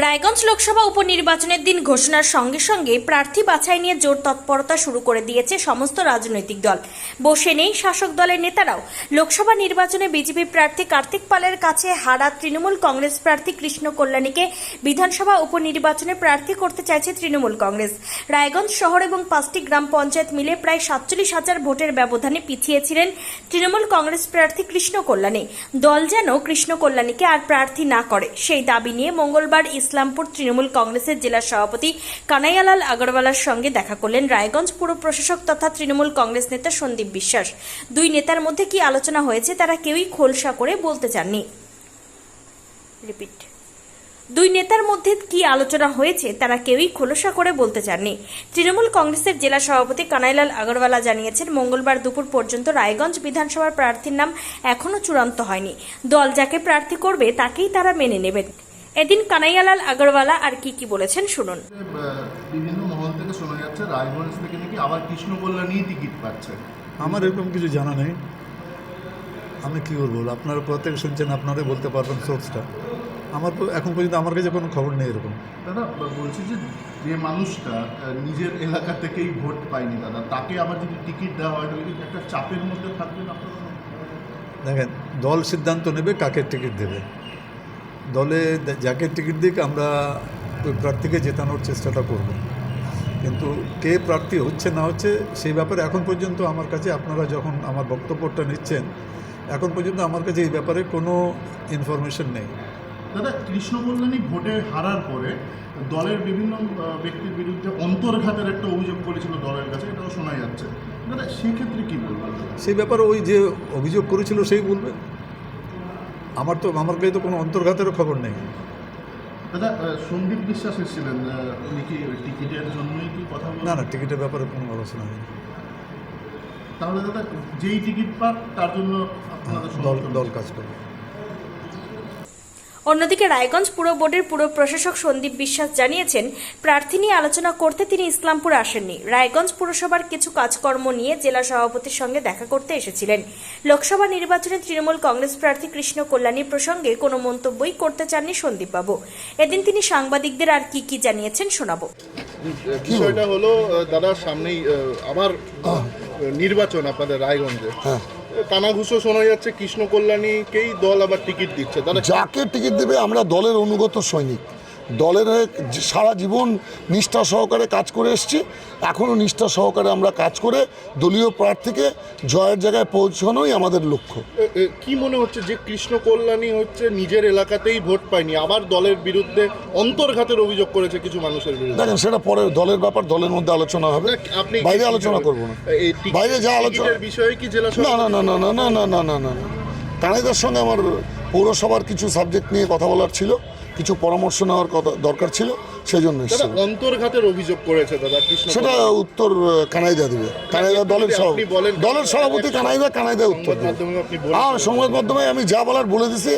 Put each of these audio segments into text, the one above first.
রায়গঞ্জ লোকসভা উপনির্বাচনের দিন ঘোষণার সঙ্গে সঙ্গে প্রার্থী বাছাই নিয়ে জোর তৎপরতা শুরু করে দিয়েছে সমস্ত রাজনৈতিক দল। বসে নেই শাসক দলের নেতারাও। লোকসভা নির্বাচনে বিজেপি প্রার্থী কার্তিক পালের কাছে হারা তৃণমূল কংগ্রেস প্রার্থী কৃষ্ণ কল্যাণীকে বিধানসভা উপনির্বাচনে প্রার্থী করতে চাইছে তৃণমূল কংগ্রেস। রায়গঞ্জ শহর এবং পাঁচটি গ্রাম পঞ্চায়েত মিলে প্রায় সাতচল্লিশ হাজার ভোটের ব্যবধানে পিছিয়েছিলেন তৃণমূল কংগ্রেস প্রার্থী কৃষ্ণ কল্যাণী। দল যেন কৃষ্ণ কল্যাণীকে আর প্রার্থী না করে, সেই দাবি নিয়ে মঙ্গলবার ইসলামপুর তৃণমূল কংগ্রেসের জেলা সভাপতি কানাইয়ালাল আগরওয়ালার সঙ্গে দেখা করলেন রায়গঞ্জ পুর প্রশাসক তথা তৃণমূল কংগ্রেস নেতা সন্দীপ বিশ্বাস। দুই নেতার মধ্যে কি আলোচনা হয়েছে তারা কেউই খোলসা করে বলতে চাননি। দুই নেতার মধ্যে কি আলোচনা হয়েছে তারা কেউই খোলসা করে বলতে চাননি। তৃণমূল কংগ্রেসের জেলা সভাপতি কানাইলাল আগরওয়ালা জানিয়েছেন, মঙ্গলবার দুপুর পর্যন্ত রায়গঞ্জ বিধানসভার প্রার্থীর নাম এখনও চূড়ান্ত হয়নি। দল যাকে প্রার্থী করবে তাকেই তারা মেনে নেবেন। এদিন কানাইয়ালাল আগরওয়ালা আর কি কি বলেছেন শুনুন। বিভিন্ন মহল থেকে শোনা যাচ্ছে রায়গঞ্জ থেকে নাকি আবার কৃষ্ণ কল্যাণী টিকিট পাচ্ছে। আমার এরকম কিছু জানা নেই। আমি কী করব? আপনারা প্রত্যেক শুনছেন আপনারাই বলতে পারবেন সোর্সটা আমার তো এখন পর্যন্ত আমার কাছে কোনো খবর নেই এরকম। দাদা বলছি যে যে মানুষটা নিজের এলাকা থেকেই ভোট পায়নি দাদা তাকে আবার যদি টিকিট দেওয়া হয় তাহলে একটা চাপের মধ্যে থাকবেন আপনারা? দেখেন দল সিদ্ধান্ত নেবে কাকে টিকিট দেবে। দলে যাকে টিকিট দিক আমরা ওই প্রার্থীকে জেতানোর চেষ্টাটা করব। কিন্তু কে প্রার্থী হচ্ছে না হচ্ছে সেই ব্যাপারে এখন পর্যন্ত আমার কাছে আপনারা যখন আমার বক্তব্যটা নিচ্ছেন এখন পর্যন্ত আমার কাছে এই ব্যাপারে কোনো ইনফরমেশন নেই। দাদা কৃষ্ণ কল্যাণী ভোটে হারার পরে দলের বিভিন্ন ব্যক্তির বিরুদ্ধে অন্তর্ঘাতের একটা অভিযোগ করেছিল দলের কাছে এটাও শোনা যাচ্ছে। দাদা সেক্ষেত্রে কী বলবেন? সেই ব্যাপারে ওই যে অভিযোগ করেছিল সেই বলবে। আমার তো আমার কাছে তো কোনো অন্তর্ঘাতেরও খবর নেই। দাদা সন্দীপ বিশ্বাস এসেছিলেন উনি কি টিকিটের জন্যই কি কথা? না না টিকিটের ব্যাপারে কোনো আলোচনা নেই। তাহলে দাদা যেই টিকিট পাক তার জন্য আপনাদের দল দল কাজ করবে। অন্যদিকে রায়গঞ্জ পুর বোর্ডের পুর প্রশাসক সন্দীপ বিশ্বাস জানিয়েছেন প্রার্থী নিয়ে আলোচনা করতে তিনি ইসলামপুর আসেননি। রায়গঞ্জ পুরসভার কিছু কাজকর্ম নিয়ে জেলা সভাপতির সঙ্গে দেখা করতে এসেছিলেন। লোকসভা নির্বাচনে তৃণমূল কংগ্রেস প্রার্থী কৃষ্ণ কল্যাণী প্রসঙ্গে কোনো মন্তব্যই করতে চাননি সন্দীপবাবু। এদিন তিনি সাংবাদিকদের আর কি কি জানিয়েছেন শোনাবো। বিষয়টা হলো দাদা সামনেই আহ, নির্বাচন আপনাদের রায়গঞ্জে। কানাঘুষো শোনা যাচ্ছে কৃষ্ণ কল্যাণীকেই দল আবার টিকিট দিচ্ছে। যাকে টিকিট দেবে, আমরা দলের অনুগত সৈনিক। দলের হয়ে সারা জীবন নিষ্ঠা সহকারে কাজ করে এসেছি এখনও নিষ্ঠা সহকারে আমরা কাজ করে দলীয় প্রার্থীকে জয়ের জায়গায় পৌঁছানোই আমাদের লক্ষ্য কি মনে হচ্ছে যে কৃষ্ণ কল্যাণী হচ্ছে নিজের এলাকাতেই ভোট পায়নি আবার দলের বিরুদ্ধে অন্তর্ঘাতের অভিযোগ করেছে কিছু মানুষের বিরুদ্ধে দেখেন সেটা পরে দলের ব্যাপার দলের মধ্যে আলোচনা হবে আপনি বাইরে আলোচনা করব না বাইরে যা আলোচনা বিষয়ে কি জেলা না না না না না না না না না না না কানাইদার সঙ্গে আমার পৌরসভার কিছু সাবজেক্ট নিয়ে কথা বলার ছিল কিছু পরামর্শ নেওয়ার কথা দরকার ছিল সেই জন্য। অন্তর্ঘাতের অভিযোগ করেছে দাদা সেটা উত্তর কানাইদা দিবে। কানাইদা দলের সভাপতি দলের সভাপতি কানাইদা কানাইদা উত্তর। আর সংবাদ মাধ্যমে আমি যা বলার বলে দিছি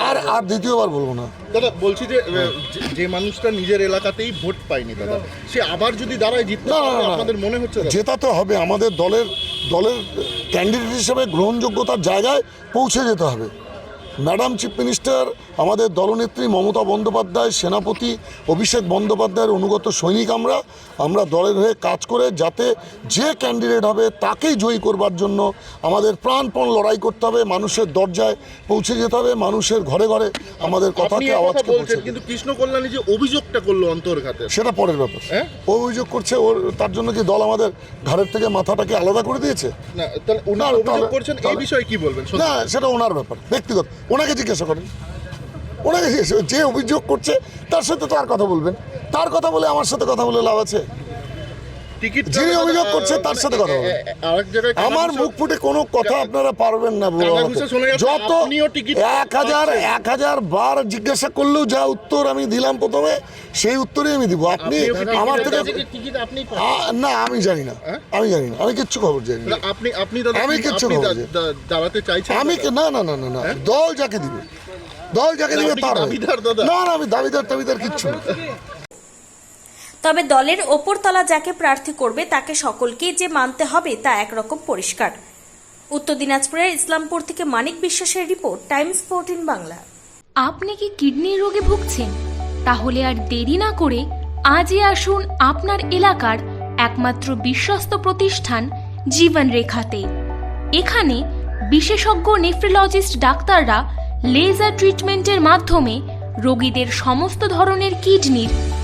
আর আর দ্বিতীয়বার বলব না। দাদা বলছি যে যে- যে মানুষটা নিজের এলাকাতেই ভোট পায়নি দাদা সে আবার যদি দাঁড়ায় জিততে। আপনাদের মনে হচ্ছে? জেতা তো হবে আমাদের দলের দলের ক্যান্ডিডেট হিসেবে গ্রহণযোগ্যতার জায়গায় পৌঁছে যেতে হবে। ম্যাডাম চিফ মিনিস্টার আমাদের দলনেত্রী মমতা বন্দ্যোপাধ্যায় সেনাপতি অভিষেক বন্দ্যোপাধ্যায়ের অনুগত সৈনিক আমরা। আমরা দলের হয়ে কাজ করে যাতে যে ক্যান্ডিডেট হবে তাকেই জয়ী করবার জন্য আমাদের প্রাণপণ লড়াই করতে হবে মানুষের দরজায় পৌঁছে যেতে হবে মানুষের ঘরে ঘরে আমাদের কথাকে আওয়াজকে পৌঁছে বলছেন কিন্তু কৃষ্ণ কল্যাণী যে অভিযোগটা করল অন্তর্ঘাতে। সেটা পরের ব্যাপার। হ্যাঁ? ও অভিযোগ করছে ওর তার জন্য কি দল আমাদের ঘাড়ের থেকে মাথাটাকে আলাদা করে দিয়েছে? না তাহলে ওনার অভিযোগ করছেন এই বিষয়ে কি বলবেন। না সেটা ওনার ব্যাপার ব্যক্তিগত। ওনাকে জিজ্ঞাসা করেন। ওনাকে জিজ্ঞাসা যে অভিযোগ করছে, তার সাথে তো আর কথা বলবেন। তার কথা বলে আমার সাথে কথা বলে লাভ আছে? যিনি অভিযোগ করছে তার সাথে কথা বলুন। আমার মুখ ফুটে কোনো কথা আপনারা পারবেন না বলাতে। কানাঘুষো শোনা যাচ্ছে, যত এক হাজার এক হাজার বার জিজ্ঞাসা করলেও যা উত্তর আমি দিলাম প্রথমে সেই উত্তরই আমি দিব। আপনি আমার থেকে না আমি জানি না। হ্যাঁ? আমি জানি না। আমি কিচ্ছু খবর জানি না। আপনি আপনি আমি কিচ্ছু খবর দাঁড়াতে আমি না না না না না। দল যাকে দিবে। দল যাকে দিবে তার? না না আমি দাবিদার টাবিদার কিচ্ছু না। তবে দলের ওপরতলা যাকে প্রার্থী করবে তাকে সকলকেই যে মানতে হবে তা একরকম পরিষ্কার। উত্তর দিনাজপুরের ইসলামপুর থেকে মানিক বিশ্বাসের রিপোর্ট, টাইমস ফোরটিন বাংলা। আপনি কি কিডনি রোগে ভুগছেন? তাহলে আর দেরি না করে আজই আসুন আপনার এলাকার একমাত্র বিশ্বস্ত প্রতিষ্ঠান জীবন রেখাতে এখানে বিশেষজ্ঞ নেফ্রোলজিস্ট ডাক্তাররা লেজার ট্রিটমেন্টের মাধ্যমে রোগীদের সমস্ত ধরনের কিডনির